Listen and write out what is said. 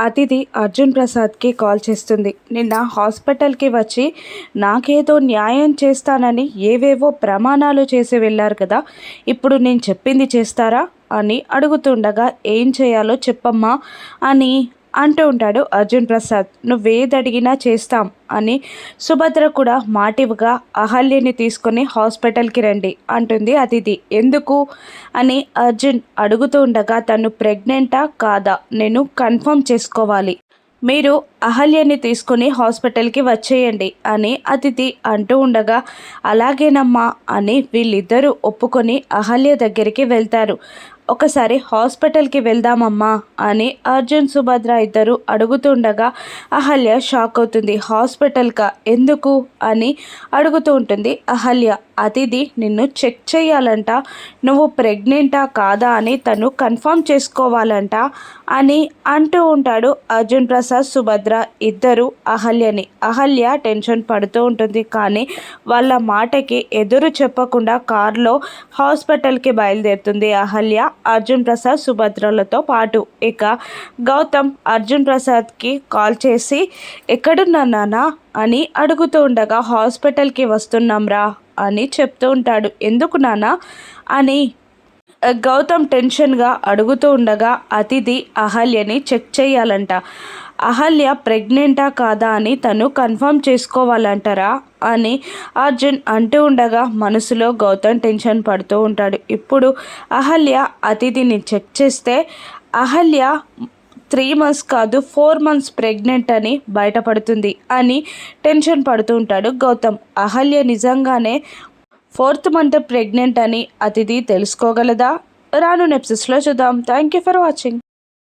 అతిథి అర్జున్ ప్రసాద్కి కాల్ చేస్తుంది. నిన్న హాస్పిటల్కి వచ్చి నాకేదో న్యాయం చేస్తానని ఏవేవో ప్రమాణాలు చేసి వెళ్ళారు కదా ఇప్పుడు నేను చెప్పింది చేస్తారా? అని అడుగుతుండగా ఏం చేయాలో చెప్పమ్మా అని అంటూ ఉంటాడు అర్జున్ ప్రసాద్. నువ్వేది అడిగినా చేస్తాం అని సుభద్ర కూడా మాటివ్గా అహల్యని తీసుకొని హాస్పిటల్కి రండి అంటుంది అతిథి. ఎందుకు? అని అర్జున్ అడుగుతూ ఉండగా తను ప్రెగ్నెంటా కాదా? నేను కన్ఫర్మ్ చేసుకోవాలి. మీరు అహల్యని తీసుకుని హాస్పిటల్కి వచ్చేయండి అని అతిథి అంటూ ఉండగా అలాగేనమ్మా అని వీళ్ళిద్దరూ ఒప్పుకొని అహల్య దగ్గరికి వెళ్తారు. ఒకసారి హాస్పిటల్కి వెళ్దామమ్మా అని అర్జున్ సుభద్ర ఇద్దరు అడుగుతుండగా అహల్య షాక్ అవుతుంది. హాస్పిటల్కా ఎందుకు? అని అడుగుతూ ఉంటుంది అహల్య. అతిథి నిన్ను చెక్ చేయాలంట. నువ్వు ప్రెగ్నెంటా కాదా అని తను కన్ఫర్మ్ చేసుకోవాలంట అని అంటూ ఉంటాడు అర్జున్ ప్రసాద్ సుభద్ర. ఇద్దరు అహల్యని. అహల్య టెన్షన్ పడుతూ ఉంటుంది కానీ వాళ్ళ మాటకి ఎదురు చెప్పకుండా కారులో హాస్పిటల్కి బయలుదేరుతుంది అహల్య. అర్జున్ ప్రసాద్ సుభద్రలతో పాటు ఇక గౌతమ్ అర్జున్ ప్రసాద్కి కాల్ చేసి ఎక్కడున్నా నానా అని అడుగుతూ ఉండగా హాస్పిటల్కి వస్తున్నాంరా అని చెప్తూ ఉంటాడు. ఎందుకు నానా అని గౌతమ్ టెన్షన్గా అడుగుతూ ఉండగా అతిథి అహల్యని చెక్ చేయాలంట. అహల్య ప్రెగ్నెంటా కాదా అని తను కన్ఫర్మ్ చేసుకోవాలంటారా అని అర్జున్ అంటూ ఉండగా మనసులో గౌతమ్ టెన్షన్ పడుతూ ఉంటాడు. ఇప్పుడు అహల్య అతిథిని చెక్ చేస్తే అహల్య త్రీ మంత్స్ కాదు ఫోర్ మంత్స్ ప్రెగ్నెంట్ అని బయటపడుతుంది అని టెన్షన్ పడుతూ ఉంటాడు గౌతమ్. అహల్య నిజంగానే ఫోర్త్ మంత్ ప్రెగ్నెంట్ అని అతిథి తెలుసుకోగలదా? రాను నెప్సెస్లో చూద్దాం. Thank you for watching